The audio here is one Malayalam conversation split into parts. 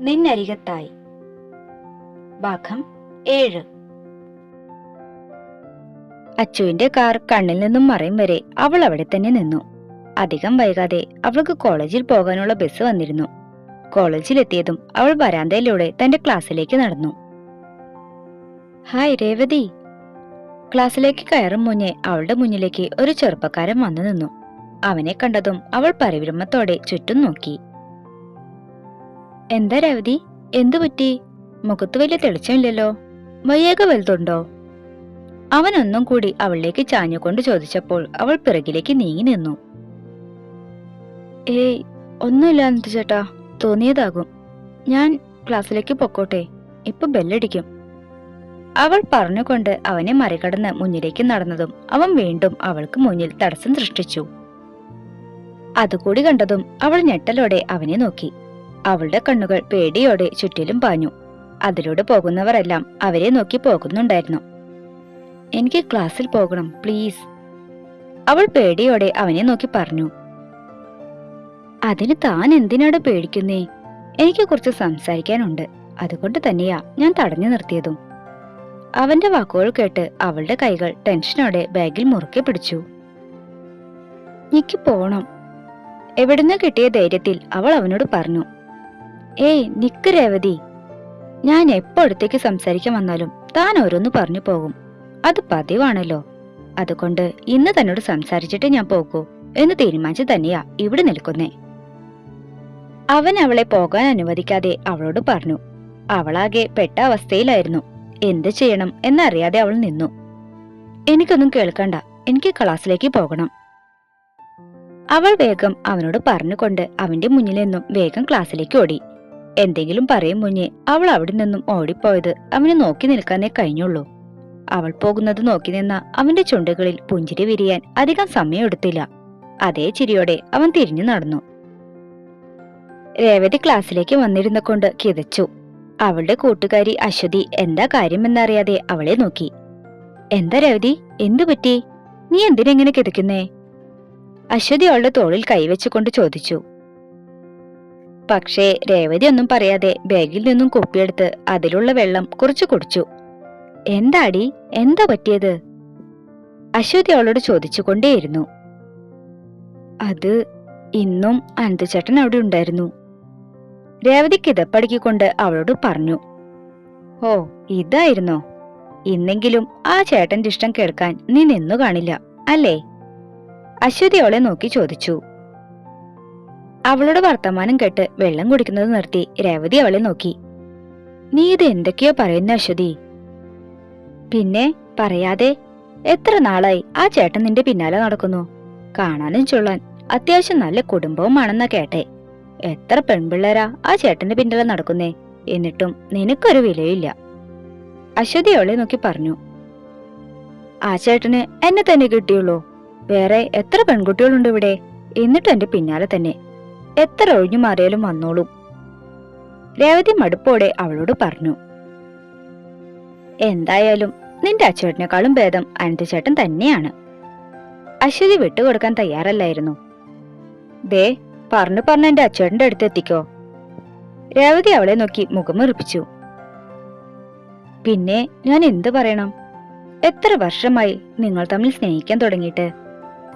നിന്നരികത്തായി. ഭാഗം ഏഴ്. അച്ചുവിന്റെ കാർ കണ്ണിൽ നിന്നും മറയും വരെ അവൾ അവിടെ തന്നെ നിന്നു. അധികം വൈകാതെ അവൾക്ക് കോളേജിൽ പോകാനുള്ള ബസ് വന്നിരുന്നു. കോളേജിലെത്തിയതും അവൾ വരാന്തയിലൂടെ തന്റെ ക്ലാസ്സിലേക്ക് നടന്നു. ഹായ് രേവതി. ക്ലാസ്സിലേക്ക് കയറും മുന്നേ അവളുടെ മുന്നിലേക്ക് ഒരു ചെറുപ്പക്കാരൻ വന്നു നിന്നു. അവനെ കണ്ടതും അവൾ പരിഭ്രമത്തോടെ ചുറ്റും നോക്കി. എന്താ രവതി എന്തു പറ്റി? മുഖത്ത് വലിയ തെളിച്ചമില്ലല്ലോ. വയ്യേക വലുതുണ്ടോ? അവൻ ഒന്നും കൂടി അവളിലേക്ക് ചാഞ്ഞുകൊണ്ട് ചോദിച്ചപ്പോൾ അവൾ പിറകിലേക്ക് നീങ്ങി നിന്നു. ഏയ് ഒന്നുമില്ല അനന്ത് ചേട്ടാ. തോന്നിയതാകും. ഞാൻ ക്ലാസ്സിലേക്ക് പൊക്കോട്ടെ. ഇപ്പൊ ബെല്ലടിക്കും. അവൾ പറഞ്ഞുകൊണ്ട് അവനെ മറികടന്ന് മുന്നിലേക്ക് നടന്നതും അവൻ വീണ്ടും അവൾക്ക് മുന്നിൽ തടസ്സം സൃഷ്ടിച്ചു. അതുകൂടി കണ്ടതും അവൾ ഞെട്ടലോടെ അവനെ നോക്കി. അവളുടെ കണ്ണുകൾ പേടിയോടെ ചുറ്റിലും പാഞ്ഞു. അതിലൂടെ പോകുന്നവരെല്ലാം അവരെ നോക്കി പോകുന്നുണ്ടായിരുന്നു. എനിക്ക് ക്ലാസ്സിൽ പോകണം പ്ലീസ് അവൾ പേടിയോടെ അവനെ നോക്കി പറഞ്ഞു. അതിന് താൻ എന്തിനാണ് പേടിക്കുന്നേ? എനിക്ക് കുറച്ച് സംസാരിക്കാനുണ്ട്. അതുകൊണ്ട് തന്നെയാ ഞാൻ തടഞ്ഞു നിർത്തിയതും. അവന്റെ വാക്കുകൾ കേട്ട് അവളുടെ കൈകൾ ടെൻഷനോടെ ബാഗിൽ മുറുക്കി പിടിച്ചു. എനിക്ക് പോണം. എവിടുന്ന് കിട്ടിയ ധൈര്യത്തിൽ അവൾ അവനോട് പറഞ്ഞു. ഏയ് നിക്ക് രേവതി. ഞാൻ എപ്പോ അടുത്തേക്ക് സംസാരിക്കാൻ വന്നാലും താൻ ഓരോന്ന് പറഞ്ഞു പോകും. അത് പതിവാണല്ലോ. അതുകൊണ്ട് ഇന്ന് തന്നോട് സംസാരിച്ചിട്ട് ഞാൻ പോകൂ എന്ന് തീരുമാനിച്ചു തന്നെയാ ഇവിടെ നിൽക്കുന്നേ. അവൻ അവളെ പോകാൻ അനുവദിക്കാതെ അവളോട് പറഞ്ഞു. അവളാകെ പെട്ട അവസ്ഥയിലായിരുന്നു. എന്ത് ചെയ്യണം എന്നറിയാതെ അവൾ നിന്നു. എനിക്കൊന്നും കേൾക്കണ്ട. എനിക്ക് ക്ലാസ്സിലേക്ക് പോകണം. അവൾ വേഗം അവനോട് പറഞ്ഞുകൊണ്ട് അവന്റെ മുന്നിൽ നിന്നും വേഗം ക്ലാസ്സിലേക്ക് ഓടി. എന്തെങ്കിലും പറയും മുന്നേ അവൾ അവിടെ നിന്നും ഓടിപ്പോയത് അവനെ നോക്കി നിൽക്കാനേ കഴിഞ്ഞുള്ളൂ. അവൾ പോകുന്നത് നോക്കി നിന്ന അവന്റെ ചുണ്ടുകളിൽ പുഞ്ചിരി വിരിയാൻ അധികം സമയമെടുത്തില്ല അതേ ചിരിയോടെ അവൻ തിരിഞ്ഞു നടന്നു. രേവതി ക്ലാസ്സിലേക്ക് വന്നിരുന്ന കൊണ്ട് കിതച്ചു. അവളുടെ കൂട്ടുകാരി അശ്വതി എന്താ കാര്യമെന്നറിയാതെ അവളെ നോക്കി. എന്താ രേവതി? എന്തു പറ്റി? നീ എന്തിനെങ്ങനെ കിതക്കുന്നേ? അശ്വതി അവളുടെ തോളിൽ കൈവച്ചുകൊണ്ട് ചോദിച്ചു. പക്ഷേ രേവതി ഒന്നും പറയാതെ ബാഗിൽ നിന്നും കുപ്പിയെടുത്ത് അതിലുള്ള വെള്ളം കുറച്ചു കുടിച്ചു. എന്താടി? എന്താ പറ്റിയത്? അശ്വതി അവളോട് ചോദിച്ചുകൊണ്ടേയിരുന്നു. അത് ഇന്നും അനന്തചേട്ടൻ അവിടെ ഉണ്ടായിരുന്നു. രേവതി കിതപ്പടുക്കിക്കൊണ്ട് അവളോട് പറഞ്ഞു. ഓ ഇതായിരുന്നോ? ഇന്നെങ്കിലും ആ ചേട്ടന്റെ ഇഷ്ടം കേൾക്കാൻ നീ നിന്നു കാണില്ല അല്ലേ? അശ്വതി അവളെ നോക്കി ചോദിച്ചു. അവളുടെ വർത്തമാനം കേട്ട് വെള്ളം കുടിക്കുന്നത് നിർത്തി രേവതി അവളെ നോക്കി. നീ ഇത് എന്തൊക്കെയോ പറയുന്ന അശ്വതി. പിന്നെ പറയാതെ എത്ര നാളായി ആ ചേട്ടൻ നിന്റെ പിന്നാലെ നടക്കുന്നു. കാണാനും ചൊള്ളാൻ അത്യാവശ്യം നല്ല കുടുംബവുമാണെന്നാ കേട്ടെ. എത്ര പെൺപിള്ളേരാ ആ ചേട്ടന്റെ പിന്നാലെ നടക്കുന്നേ. എന്നിട്ടും നിനക്കൊരു വിലയില്ല അശ്വതി അവളെ നോക്കി പറഞ്ഞു. ആ ചേട്ടന് എന്നെ തന്നെ കിട്ടിയുള്ളൂ. വേറെ എത്ര പെൺകുട്ടികളുണ്ട് ഇവിടെ? എന്നിട്ട് എന്റെ പിന്നാലെ തന്നെ. എത്ര ഒഴിഞ്ഞു മാറിയാലും വന്നോളും. രേവതി മടുപ്പോടെ അവളോട് പറഞ്ഞു എന്തായാലും നിന്റെ അച്ചേട്ടനേക്കാളും ഭേദം അനന്തചേട്ടൻ തന്നെയാണ്. അശ്വതി വിട്ടുകൊടുക്കാൻ തയ്യാറല്ലായിരുന്നു. ദേ പറഞ്ഞു പറഞ്ഞ എന്റെ അച്ചേട്ടന്റെ അടുത്ത് എത്തിക്കോ. രേവതി അവളെ നോക്കി മുഖമെറിപ്പിച്ചു. പിന്നെ ഞാൻ എന്തു പറയണം? എത്ര വർഷമായി നിങ്ങൾ തമ്മിൽ സ്നേഹിക്കാൻ തുടങ്ങിയിട്ട്?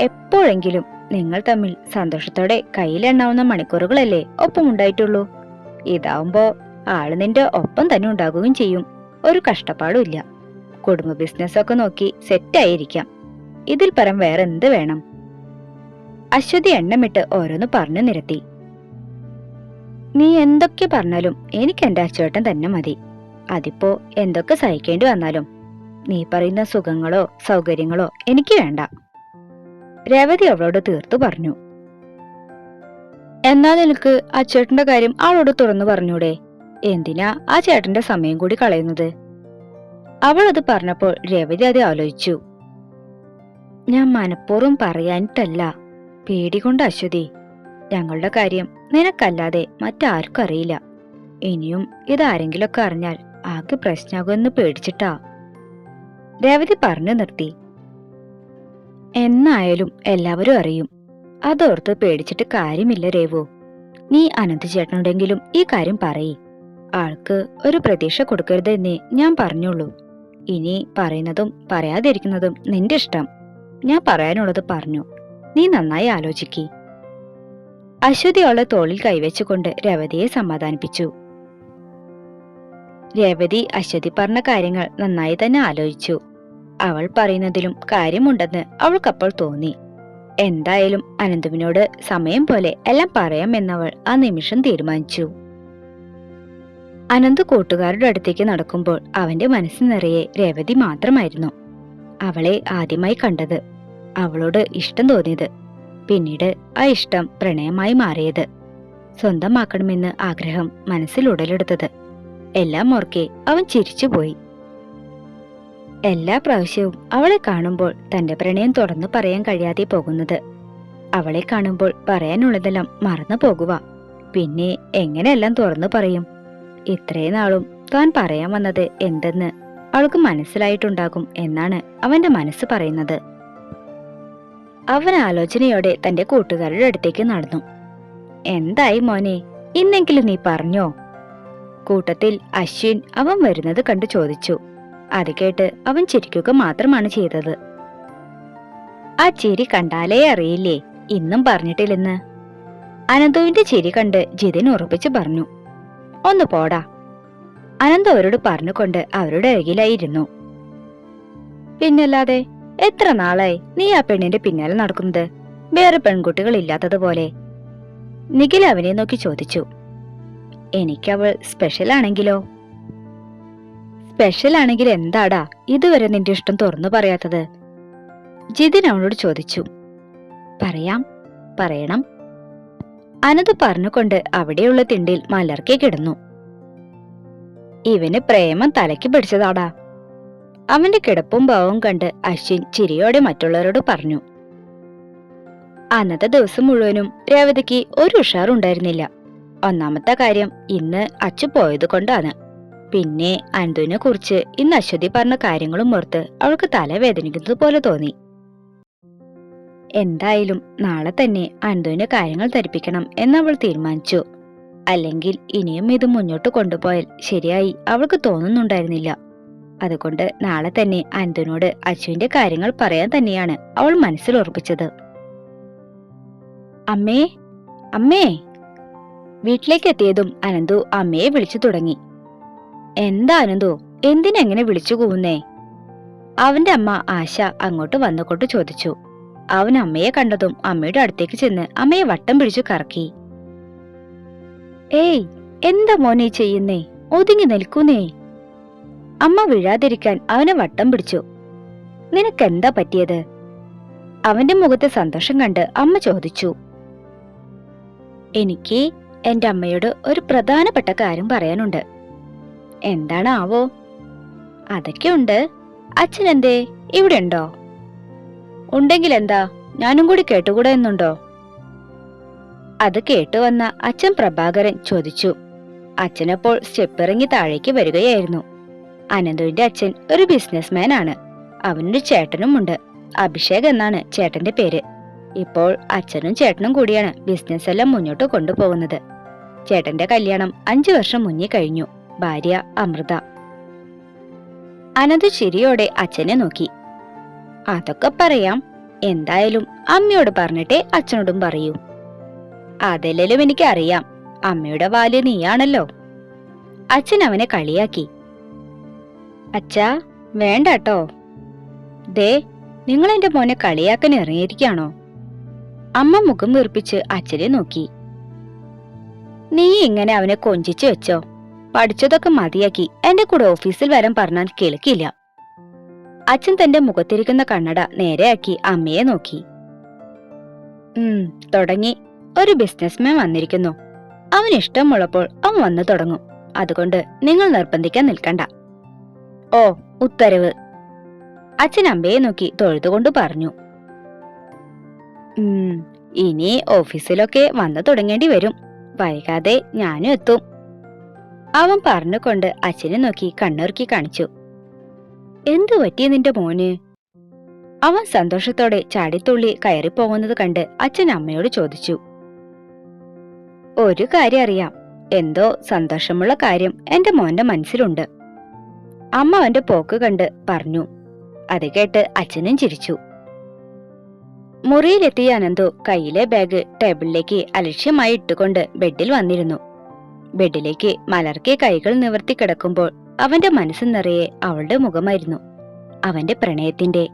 എപ്പോഴെങ്കിലും നിങ്ങൾ തമ്മിൽ സന്തോഷത്തോടെ കയ്യിലെണ്ണാവുന്ന മണിക്കൂറുകളല്ലേ ഒപ്പം ഉണ്ടായിട്ടുള്ളൂ. ഇതാവുമ്പോ ആൾ നിന്റെ ഒപ്പം തന്നെ ഉണ്ടാകുകയും ചെയ്യും. ഒരു കഷ്ടപ്പാടും ഇല്ല. കുടുംബ ബിസിനസ് ഒക്കെ നോക്കി സെറ്റായിരിക്കാം ഇതിൽ പരം വേറെ എന്ത് വേണം? അശ്വതി എണ്ണമിട്ട് ഓരോന്ന് പറഞ്ഞു നിരത്തി. നീ എന്തൊക്കെ പറഞ്ഞാലും എനിക്ക് എന്റെ അച്ചോട്ടൻ തന്നെ മതി. അതിപ്പോ എന്തൊക്കെ സഹിക്കേണ്ടി വന്നാലും. നീ പറയുന്ന സുഖങ്ങളോ സൗകര്യങ്ങളോ എനിക്ക് വേണ്ട. രേവതി അവളോട് തീർത്തു പറഞ്ഞു. എന്നാൽ നിനക്ക് ആ ചേട്ടന്റെ കാര്യം ആളോട് തുറന്നു പറഞ്ഞൂടെ? എന്തിനാ ആ ചേട്ടന്റെ സമയം കൂടി കളയുന്നത്? അവൾ അത് പറഞ്ഞപ്പോൾ രേവതി അത് ആലോചിച്ചു. ഞാൻ മനഃപൂർവം പറയാനിട്ടല്ല. പേടി കൊണ്ട് അശ്വതി ഞങ്ങളുടെ കാര്യം നിനക്കല്ലാതെ മറ്റാർക്കും അറിയില്ല. ഇനിയും ഇതാരെങ്കിലൊക്കെ അറിഞ്ഞാൽ ആകെ പ്രശ്നമാകുമെന്ന് പേടിച്ചിട്ടാ. രേവതി പറഞ്ഞു നിർത്തി. എന്നായാലും എല്ലാവരും അറിയും. അതോർത്ത് പേടിച്ചിട്ട് കാര്യമില്ല രേവു. നീ അനന്ത് ചേട്ടനുണ്ടെങ്കിലും ഈ കാര്യം പറയ്. ആൾക്ക് ഒരു പ്രതീക്ഷ കൊടുക്കരുതെന്നേ ഞാൻ പറഞ്ഞുള്ളൂ. ഇനി പറയുന്നതും പറയാതിരിക്കുന്നതും നിന്റെ ഇഷ്ടം. ഞാൻ പറയാനുള്ളത് പറഞ്ഞു. നീ നന്നായി ആലോചിക്കി. അശ്വതി അവളെ തോളിൽ കൈവച്ചുകൊണ്ട് രവതിയെ സമാധാനിപ്പിച്ചു. രവതി അശ്വതി പറഞ്ഞ കാര്യങ്ങൾ നന്നായി തന്നെ ആലോചിച്ചു. അവൾ പറയുന്നതിലും കാര്യമുണ്ടെന്ന് അവൾക്കപ്പോൾ തോന്നി. എന്തായാലും അനന്തുവിനോട് സമയം പോലെ എല്ലാം പറയാമെന്നവൾ ആ നിമിഷം തീരുമാനിച്ചു. അനന്ത് കൂട്ടുകാരുടെ അടുത്തേക്ക് നടക്കുമ്പോൾ അവന്റെ മനസ്സ് നിറയെ രേവതി മാത്രമായിരുന്നു. അവളെ ആദ്യമായി കണ്ടത് അവളോട് ഇഷ്ടം തോന്നിയത് പിന്നീട് ആ ഇഷ്ടം പ്രണയമായി മാറിയത്. സ്വന്തമാക്കണമെന്ന് ആഗ്രഹം മനസ്സിൽ ഉടലെടുത്തത് എല്ലാം ഓർക്കെ അവൻ ചിരിച്ചുപോയി. എല്ലാ പ്രാവശ്യവും അവളെ കാണുമ്പോൾ തന്റെ പ്രണയം തുറന്നു പറയാൻ കഴിയാതെ പോകുന്നത്. അവളെ കാണുമ്പോൾ പറയാനുള്ളതെല്ലാം മറന്നു പോകുക പിന്നെ എങ്ങനെയെല്ലാം തുറന്നു പറയും? ഇത്രയും നാളും താൻ പറയാൻ വന്നത് എന്തെന്ന് അവൾക്ക് മനസ്സിലായിട്ടുണ്ടാകും എന്നാണ് അവന്റെ മനസ്സ് പറയുന്നത്. അവൻ ആലോചനയോടെ തന്റെ കൂട്ടുകാരുടെ അടുത്തേക്ക് നടന്നു. എന്തായി മോനെ ഇന്നെങ്കിലും നീ പറഞ്ഞോ? കൂട്ടത്തിൽ അശ്വിൻ അവൻ വരുന്നത് കണ്ടു ചോദിച്ചു. അത് കേട്ട് അവൻ ചിരിക്കുക മാത്രമാണ് ചെയ്തത്. ആ ചിരി കണ്ടാലേ അറിയില്ലേ? ഇന്നും പറഞ്ഞിട്ടില്ലെന്ന്. അനന്തുവിന്റെ ചിരി കണ്ട് ജിതിൻ ഉറപ്പിച്ചു പറഞ്ഞു ഒന്ന് പോടാ. അനന്ത് അവരോട് പറഞ്ഞുകൊണ്ട് അവരുടെ അരികിലായിരുന്നു. പിന്നല്ലാതെ എത്ര നാളായി നീ ആ പെണ്ണിന്റെ പിന്നാലെ നടക്കുന്നത്? വേറെ പെൺകുട്ടികൾ ഇല്ലാത്തതുപോലെ. നിഖിൽ അവനെ നോക്കി ചോദിച്ചു എനിക്കവൾ സ്പെഷ്യൽ ആണെങ്കിലോ? സ്പെഷ്യൽ ആണെങ്കിൽ എന്താടാ ഇതുവരെ നിന്റെ ഇഷ്ടം തുറന്നു പറയാത്തത്? ജിതിൻ അവനോട് ചോദിച്ചു. പറയാം പറയണം. അനത് പറഞ്ഞുകൊണ്ട് അവിടെയുള്ള തിണ്ടിൽ മലർക്കെ കിടന്നു. ഇവന് പ്രേമം തലയ്ക്ക് പിടിച്ചതാടാ. അവന്റെ കിടപ്പും ഭാവവും കണ്ട് അശ്വിൻ ചിരിയോടെ മറ്റുള്ളവരോട് പറഞ്ഞു. അന്നത്തെ ദിവസം മുഴുവനും രേവതിക്ക് ഒരു ഉഷാറുണ്ടായിരുന്നില്ല. ഒന്നാമത്തെ കാര്യം ഇന്ന് അച്ഛ പോയത് കൊണ്ടാണ് പിന്നെ അന്തുവിനെ കുറിച്ച് ഇന്ന് അശ്വതി പറഞ്ഞ കാര്യങ്ങളും ഓർത്ത് അവൾക്ക് തലവേദനിക്കുന്നത് പോലെ തോന്നി. എന്തായാലും നാളെ തന്നെ അന്തുവിന് കാര്യങ്ങൾ ധരിപ്പിക്കണം എന്നവൾ തീരുമാനിച്ചു. അല്ലെങ്കിൽ ഇനിയും ഇത് മുന്നോട്ട് കൊണ്ടുപോയാൽ ശരിയായി അവൾക്ക് തോന്നുന്നുണ്ടായിരുന്നില്ല. അതുകൊണ്ട് നാളെ തന്നെ അന്തുവിനോട് അച്ചുവിന്റെ കാര്യങ്ങൾ പറയാൻ തന്നെയാണ് അവൾ മനസ്സിൽ ഉറപ്പിച്ചത്. അമ്മേ അമ്മേ. വീട്ടിലേക്ക് എത്തിയതും അനന്തു അമ്മയെ വിളിച്ചു തുടങ്ങി. എന്താ അനന്തു? എന്തിനെങ്ങനെ വിളിച്ചു കൂവുന്നേ? അവന്റെ അമ്മ ആശ അങ്ങോട്ട് വന്നുകൊണ്ട് ചോദിച്ചു. അവൻ അമ്മയെ കണ്ടതും അമ്മയുടെ അടുത്തേക്ക് ചെന്ന് അമ്മയെ വട്ടം പിടിച്ചു കറക്കി. ഏയ് എന്താ മോനെ ചെയ്യുന്നേ? ഒതുങ്ങി നിൽക്കുന്നേ? അമ്മ വീഴാതിരിക്കാൻ അവനെ വട്ടം പിടിച്ചു. നിനക്കെന്താ പറ്റിയത്? അവന്റെ മുഖത്തെ സന്തോഷം കണ്ട് അമ്മ ചോദിച്ചു. എനിക്ക് എന്റെ അമ്മയോട് ഒരു പ്രധാനപ്പെട്ട കാര്യം പറയാനുണ്ട്. എന്താണ് ആവോ അതൊക്കെ ഉണ്ട് അച്ഛൻ എന്തേ ഇവിടെ ഉണ്ടോ ഉണ്ടെങ്കിൽ എന്താ ഞാനും കൂടി കേട്ടുകൂടെ എന്നുണ്ടോ? അത് കേട്ടുവന്ന അച്ഛൻ പ്രഭാകരൻ ചോദിച്ചു. അച്ഛനപ്പോൾ സ്റ്റെപ്പിറങ്ങി താഴേക്ക് വരികയായിരുന്നു. അനന്തുവിന്റെ അച്ഛൻ ഒരു ബിസിനസ്മാൻ ആണ് അവനൊരു ചേട്ടനുമുണ്ട്. അഭിഷേക് എന്നാണ് ചേട്ടന്റെ പേര്. ഇപ്പോൾ അച്ഛനും ചേട്ടനും കൂടിയാണ് ബിസിനസ് എല്ലാം മുന്നോട്ട് കൊണ്ടുപോകുന്നത്. ചേട്ടന്റെ കല്യാണം അഞ്ചു വർഷം മുന്നേ കഴിഞ്ഞു. ഭാര്യ അമൃത. അനന്ത് ചിരിയോടെ അച്ഛനെ നോക്കി. അതൊക്കെ പറയാം. എന്തായാലും അമ്മയോട് പറഞ്ഞിട്ടേ അച്ഛനോടും പറയൂ. അതെല്ലാം എനിക്കറിയാം. അമ്മയുടെ വാൽ നീയാണല്ലോ. അച്ഛൻ അവനെ കളിയാക്കി. അച്ഛാ വേണ്ടട്ടോ. ദേ നിങ്ങൾ എന്റെ മോനെ കളിയാക്കാൻ ഇറങ്ങിയിരിക്കാണോ അമ്മ മുഖം വീർപ്പിച്ച് അച്ഛനെ നോക്കി. നീ ഇങ്ങനെ അവനെ കൊഞ്ചിച്ചു വെച്ചോ. പഠിച്ചതൊക്കെ മതിയാക്കി എന്റെ കൂടെ ഓഫീസിൽ വരാൻ പറഞ്ഞാൽ കേൾക്കില്ല. അച്ഛൻ തന്റെ മുഖത്തിരിക്കുന്ന കണ്ണട നേരെയാക്കി അമ്മയെ നോക്കി. ഉം തുടങ്ങി. ഒരു ബിസിനസ്മാൻ വന്നിരിക്കുന്നു. അവൻ ഇഷ്ടമുള്ളപ്പോൾ അവൻ വന്നു തുടങ്ങും. അതുകൊണ്ട് നിങ്ങൾ നിർബന്ധിക്കാൻ നിൽക്കണ്ട. ഓ ഉത്തരവ്. അച്ഛൻ അമ്മയെ നോക്കി തൊഴുതുകൊണ്ട് പറഞ്ഞു. ഇനി ഓഫീസിലൊക്കെ വന്നു തുടങ്ങേണ്ടി വരും. വൈകാതെ ഞാനും എത്തും. അവൻ പറഞ്ഞുകൊണ്ട് അച്ഛനെ നോക്കി കണ്ണുറുക്കി കാണിച്ചു. എന്തു പറ്റിയ നിന്റെ മോന്? അവൻ സന്തോഷത്തോടെ ചാടിത്തുള്ളി കയറിപ്പോകുന്നത് കണ്ട് അച്ഛൻ അമ്മയോട് ചോദിച്ചു. ഒരു കാര്യം അറിയാം. എന്തോ സന്തോഷമുള്ള കാര്യം എന്റെ മോന്റെ മനസ്സിലുണ്ട്. അമ്മ അവന്റെ പോക്ക് കണ്ട് പറഞ്ഞു. അത് കേട്ട് അച്ഛനും ചിരിച്ചു. മുറിയിലെത്തിയ അനന്തു കയ്യിലെ ബാഗ് ടേബിളിലേക്ക് അലക്ഷ്യമായി ഇട്ടുകൊണ്ട് ബെഡിൽ വന്നിരുന്നു. ബെഡിലേക്ക് മലർക്കെ കൈകൾ നിവർത്തി കിടക്കുമ്പോൾ അവന്റെ മനസ്സ് നിറയെ അവളുടെ മുഖമായിരുന്നു. അവന്റെ പ്രണയത്തിന്റെ